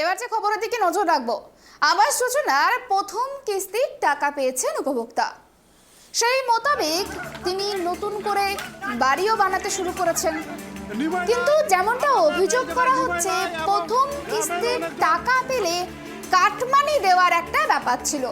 এবার যে খবরের দিকে নজর রাখব। আবাস যোজনার প্রথম কিস্তির টাকা পেয়েছেন উপভোক্তা। সেই মোতাবেক তিনি নতুন করে বাড়িও বানাতে শুরু করেছেন। কিন্তু যেমনটা অভিযোগ করা হচ্ছে, প্রথম কিস্তির টাকা পেলে কাটমানি দেওয়ার একটা ব্যাপার ছিল।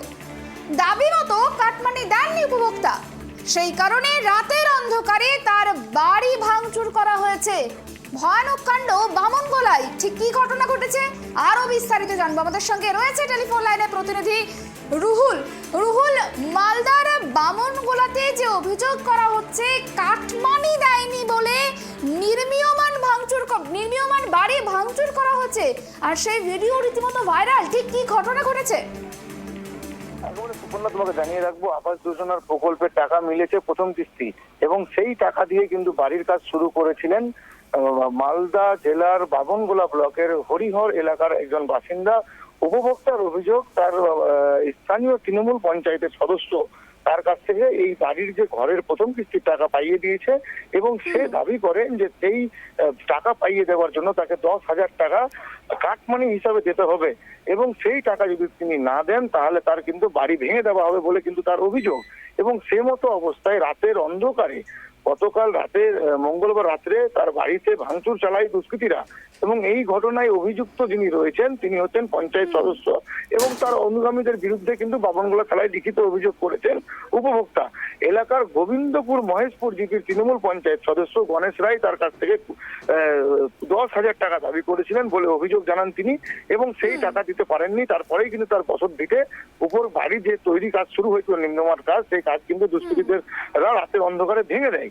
দাবি মতো কাটমানি দেননি উপভোক্তা। সেই কারণে রাতের অন্ধকারে তার বাড়ি ভাঙচুর করা হয়েছে। ভয়ানক কাণ্ড বামন বামনগোলায়। ঠিক কি ঘটনা ঘটেছে? আরও বিস্তারিত জানব। আমাদের সঙ্গে রয়েছে টেলিফোন লাইনে প্রতিনিধি রুহুল। রুহুল, মালদার বামনগোলাতে যে অভিযোগ করা হচ্ছে, কাটমানি দেয়নি বলে নির্মীয়মান ভাঙচুর নির্মীয়মান বাড়ি ভাঙচুর করা হচ্ছে আর সেই ভিডিও রীতিমতো ভাইরাল। ঠিক কি ঘটনা ঘটেছে? সুপর্ণা, তোমাকে জানিয়ে রাখব, আবাস যোজনার প্রকল্পের টাকা মিলেছে প্রথম কিস্তি এবং সেই টাকা দিয়ে কিন্তু বাড়ির কাজ শুরু করেছিলেন মালদা জেলার বাবনগোলা ব্লকের হরিহর এলাকার একজন বাসিন্দা উপভোক্তার অভিযোগ তার স্থানীয় তৃণমূল পঞ্চায়েতের সদস্য তার কাছ থেকে এই বাড়ির যে ঘরের প্রথম কিস্তির টাকা পাইয়ে দিয়েছে এবং সে দাবি করেন যে সেই টাকা পাইয়ে দেওয়ার জন্য তাকে দশ হাজার টাকা কাটমানি হিসাবে দিতে হবে এবং সেই টাকা যদি তিনি না দেন তাহলে তার কিন্তু বাড়ি ভেঙে দেওয়া হবে বলে কিন্তু তার অভিযোগ এবং সে মতো অবস্থায় রাতের অন্ধকারে গতকাল রাতে মঙ্গলবার রাত্রে তার বাড়িতে ভাঙচুর চালায় দুষ্কৃতীরা এবং এই ঘটনায় অভিযুক্ত যিনি রয়েছেন তিনি হচ্ছেন পঞ্চায়েত সদস্য এবং তার অনুগামীদের বিরুদ্ধে কিন্তু বাবনগোলা থানায় লিখিত অভিযোগ করেছেন উপভোক্তা। এলাকার গোবিন্দপুর মহেশপুর জিপির তৃণমূল পঞ্চায়েত সদস্য গণেশ রায় তার কাছ থেকে দশ হাজার টাকা দাবি করেছিলেন বলে অভিযোগ জানান তিনি এবং সেই টাকা দিতে পারেননি। তারপরেই কিন্তু তার বসত ভিটে উপর বাড়ি যে তৈরি কাজ শুরু হয়েছিল নিম্নমার কাজ সেই কাজ কিন্তু দুষ্কৃতীদের রাতের অন্ধকারে ভেঙে দেয়।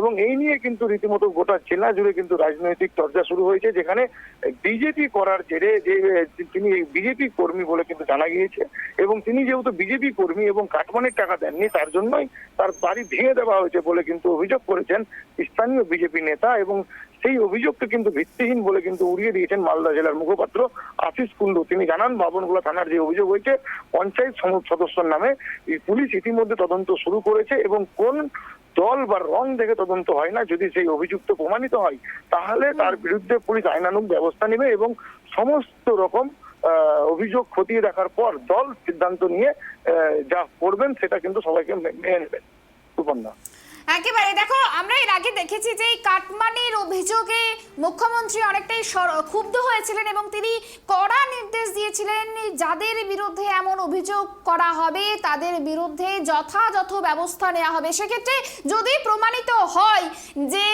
এবং এই নিয়ে কিন্তু রীতিমতো গোটা জেলা জুড়ে কিন্তু রাজনৈতিক চর্চা শুরু হয়েছে, যেখানে বিজেপি করার জেরে যে, তিনি বিজেপি কর্মী বলে কিন্তু জানা গিয়েছে এবং তিনি যেহেতু বিজেপি কর্মী এবং কাটমানির টাকা দেননি, তার জন্যই তার বাড়ি ভেঙে দেওয়া হয়েছে বলে কিন্তু অভিযোগ করেছেন স্থানীয় বিজেপি নেতা এবং সেই অভিযোগকে কিন্তু ভিত্তিহীন বলে কিন্তু উড়িয়ে দিয়েছেন মালদা জেলার মুখপাত্র আশিস কুন্ডু তিনি জানান, বাবনগোলা থানার যে অভিযোগ হয়েছে, পঞ্চায়েত সদস্যর নামে পুলিশ ইতিমধ্যে তদন্ত শুরু করেছে এবং কোন দল বা রং দেখে তদন্ত হয় না যদি সেই অভিযুক্ত প্রমাণিত হয় তাহলে তার বিরুদ্ধে পুলিশ আইনানুগ ব্যবস্থা নেবে এবং সমস্ত রকম আহ, অভিযোগ খতিয়ে দেখার পর দল সিদ্ধান্ত নিয়ে যা করবেন সেটা কিন্তু সবাইকে মেনে নেবেন। সুপর্ণা। একেবারে দেখো, আমরা এর আগে দেখেছি যে কাটমানির অভিযোগে মুখ্যমন্ত্রী অনেকটাই ক্ষুব্ধ হয়েছিলেন এবং তিনি কড়া নির্দেশ দিয়েছিলেন যাদের বিরুদ্ধে এমন অভিযোগ করা হবে, তাদের বিরুদ্ধে যথাযথ ব্যবস্থা নেওয়া হবে। সেক্ষেত্রে যদি প্রমাণিত হয় যে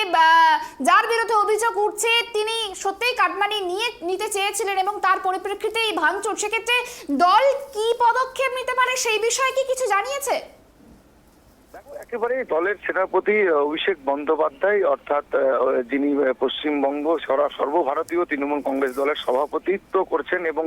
যার বিরুদ্ধে অভিযোগ উঠছে, তিনি সত্যিই কাটমানি নিয়ে, নিতে চেয়েছিলেন এবং তার পরিপ্রেক্ষিতে এই ভাঙচুর। সেক্ষেত্রে দল কি পদক্ষেপ নিতে পারে সেই বিষয়ে কি কিছু জানিয়েছে? একেবারে দলের সেনাপতি অভিষেক বন্দ্যোপাধ্যায় অর্থাৎ যিনি পশ্চিমবঙ্গ সারা সর্বভারতীয় তৃণমূল কংগ্রেস দলের সভাপতিত্ব করছেন এবং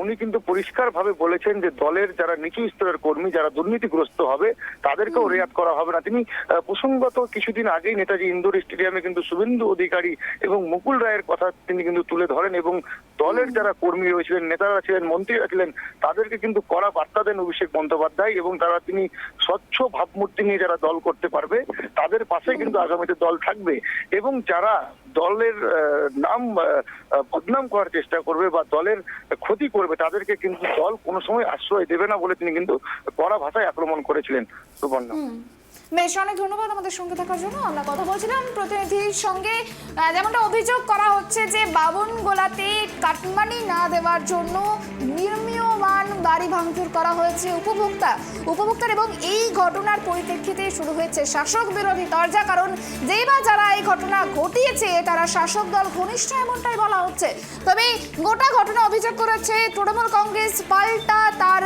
উনি কিন্তু পরিষ্কার ভাবে বলেছেন যে দলের যারা নিচু স্তরের কর্মী যারা দুর্নীতিগ্রস্ত হবে তাদেরকেও রেয়াত করা হবে না। তিনি প্রসঙ্গত কিছুদিন আগেই নেতাজি ইন্দোর স্টেডিয়ামে কিন্তু শুভেন্দু অধিকারী এবং মুকুল রায়ের কথা তিনি কিন্তু তুলে ধরেন এবং দলের যারা কর্মী রয়েছিলেন নেতারা ছিলেন মন্ত্রীরা ছিলেন তাদেরকে কিন্তু কড়া বার্তা দেন অভিষেক বন্দ্যোপাধ্যায় এবং তারা তিনি স্বচ্ছ ভাবমূর্তি নিয়ে যারা দল করতে পারবে, তাদের পাশে কিন্তু আগামীতে দল থাকবে। এবং যারা দলের নাম বদনাম করার চেষ্টা করবে বা দলের ক্ষতি করবে, তাদেরকে কিন্তু দল কোনো সময় আশ্রয় দেবে না বলে তিনি কিন্তু কড়া ভাষায় আক্রমণ করেছিলেন সুবর্ণা। বেশ, অনেক ধন্যবাদ আমাদের সঙ্গে থাকার জন্য। আমরা কথা বলছিলাম প্রতিনিধির সঙ্গে। যেমনটা অভিযোগ করা হচ্ছে যে বাবন গোলাতে কাটমানি না দেওয়ার জন্য নির্মীয়মান বাড়ি ভাঙচুর করা হয়েছে উপভোক্তা। উপভোক্তার এবং এই ঘটনার পরিপ্রেক্ষিতে শুরু হয়েছে শাসক বিরোধী তরজা কারণ যেই বা যারা এই ঘটনা ঘটিয়েছে, তারা শাসক দল ঘনিষ্ঠ এমনটাই বলা হচ্ছে। তবে গোটা ঘটনা অভিযোগ করেছে, তৃণমূল কংগ্রেস পাল্টা তার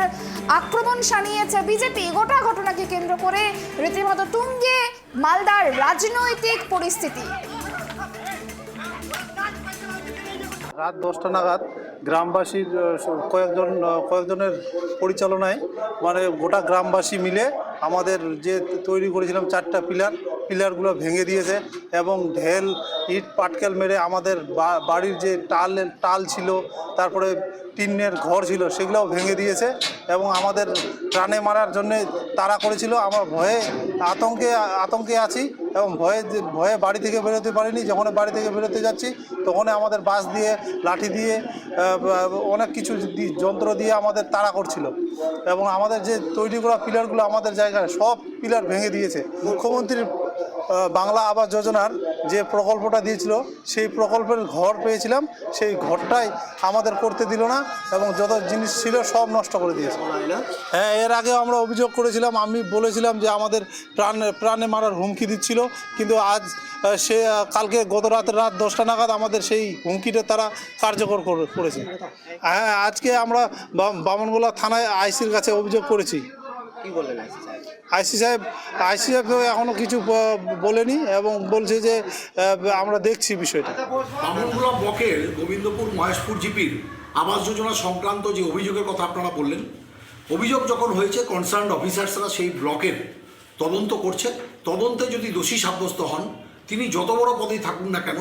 আক্রমণ সানিয়েছে বিজেপি। গোটা ঘটনাকে কেন্দ্র করে রীতিমতো তুঙ্গে মালদার রাজনৈতিক পরিস্থিতি। রাত দশটা নাগাদ গ্রামবাসীর কয়েকজন কয়েকজনের পরিচালনায় মানে গোটা গ্রামবাসী মিলে আমাদের যে তৈরি করেছিলাম চারটা পিলার পিলারগুলো ভেঙে দিয়েছে এবং ঢেল, ইট, পাটকেল মেরে আমাদের বাড়ির যে টাল টাল ছিল, তারপরে টিনের ঘর ছিল, সেগুলোও ভেঙে দিয়েছে এবং আমাদের প্রাণে মারার জন্য তারা করেছিল। আমার ভয়ে আতঙ্কে আতঙ্কে আছি এবং ভয়ে ভয়ে বাড়ি থেকে বেরোতে পারিনি। যখন বাড়ি থেকে বেরোতে যাচ্ছি তখন আমাদের বাস দিয়ে, লাঠি দিয়ে অনেক কিছু যন্ত্র দিয়ে আমাদের তাড়া করছিল এবং আমাদের যে তৈরি করা পিলারগুলো আমাদের জায়গায় সব পিলার ভেঙে দিয়েছে। মুখ্যমন্ত্রীর বাংলা আবাস যোজনার যে প্রকল্পটা দিয়েছিল, সেই প্রকল্পের ঘর পেয়েছিলাম। সেই ঘরটাই আমাদের করতে দিল না এবং যত জিনিস ছিল সব নষ্ট করে দিয়েছে। হ্যাঁ এর আগে আমরা অভিযোগ করেছিলাম, আমি বলেছিলাম যে আমাদের প্রাণ, প্রাণে মারার হুমকি দিচ্ছিল, কিন্তু আজ সে কালকে গত রাত রাত দশটা নাগাদ আমাদের সেই হুমকিটা তারা কার্যকর করে- করেছে। হ্যাঁ আজকে আমরা বামনগোলা থানায় আইসির কাছে অভিযোগ করেছি। কি বললেন আইসি সাহেব আইসি সাহেব এখনও কিছু বলেনি এবং বলছে যে আমরা দেখছি বিষয়টা। বামনগোলা ব্লকের গোবিন্দপুর মহেশপুর জিপির আবাস যোজনা সংক্রান্ত যে অভিযোগের কথা আপনারা বললেন, অভিযোগ যখন হয়েছে কনসার্ন অফিসার্সরা সেই ব্লকের তদন্ত করছে। তদন্তে যদি দোষী সাব্যস্ত হন, তিনি যত বড় পদেই থাকুন না কেন,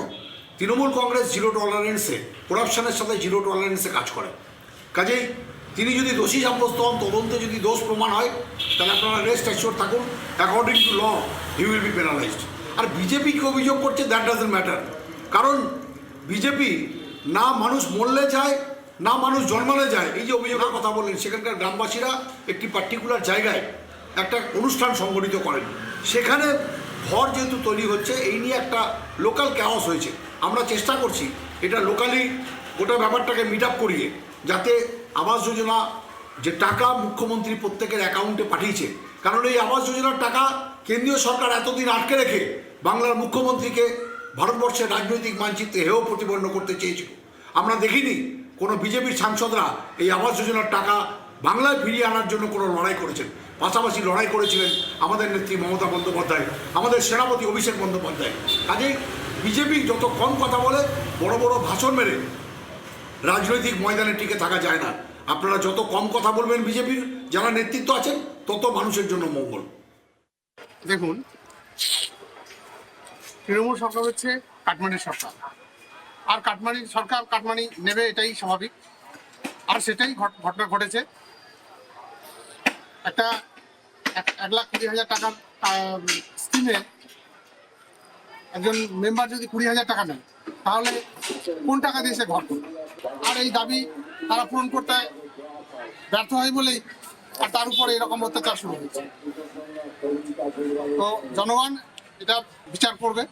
তৃণমূল কংগ্রেস জিরো টলারেন্সে করাপশনের সাথে জিরো টলারেন্সে কাজ করে। কাজেই তিনি যদি দোষী সাব্যস্ত হন, তদন্তে যদি দোষ প্রমাণ হয়, তাহলে আপনারা রেস্ট অ্যাসিওর থাকুন। According to law he will be penalised R BJP বিজেপিকে অভিযোগ করছে দ্যাট ডাজেন্ট ম্যাটার কারণ বিজেপি না মানুষ মরলে যায়, না মানুষ জন্মালে যায়, এই যে অভিযোগের কথা বললেন, সেখানকার গ্রামবাসীরা একটি পার্টিকুলার জায়গায় একটা অনুষ্ঠান সংগঠিত করেন। সেখানে ঘর যেহেতু তৈরি হচ্ছে, এই নিয়ে একটা লোকাল ক্যাওস হয়েছে। আমরা চেষ্টা করছি, এটা লোকালি গোটা ব্যাপারটাকে মিট আপ করিয়ে যাতে আবাস যোজনা যে টাকা মুখ্যমন্ত্রী প্রত্যেকের অ্যাকাউন্টে পাঠিয়েছে, কারণ এই আবাস যোজনার টাকা কেন্দ্রীয় সরকার এতদিন আটকে রেখে বাংলার মুখ্যমন্ত্রীকে ভারতবর্ষের রাজনৈতিক মানচিত্রে হেয় প্রতিপন্ন করতে চেয়েছিল। আমরা দেখিনি কোনো বিজেপির সাংসদরা এই আবাস যোজনার টাকা বাংলায় ফিরিয়ে আনার জন্য কোনো লড়াই করেছেন। পাশাপাশি লড়াই করেছিলেন আমাদের নেত্রী মমতা বন্দ্যোপাধ্যায়, আমাদের সেনাপতি অভিষেক বন্দ্যোপাধ্যায়। কাজেই বিজেপি যত কম কথা বলে, বড় বড় ভাষণ মেরে রাজনৈতিক ময়দানে টিকে থাকা যায় না। আপনারা যত কম কথা বলবেন বিজেপির যারা নেতৃত্ব আছেন, তত মানুষের জন্য মঙ্গল। দেখুন, তৃণমূল সরকার হচ্ছে কাটমানির সরকার। আর কাটমানি সরকার কাটমানি নেবে এটাই স্বাভাবিক। আর সেটাই ঘট- ঘটনা ঘটেছে। একটা এক এক লাখ কুড়ি হাজার টাকার স্কিমে একজন মেম্বার যদি কুড়ি হাজার টাকা নেয়, তাহলে কোন টাকা দিয়ে সে ঘর করবে? আর এই দাবি তারা পূরণ করতে ব্যর্থ হয় বলেই আর তার উপরে এরকম অত্যাচার শুরু হয়েছে। তো জনগণ এটা বিচার করবে।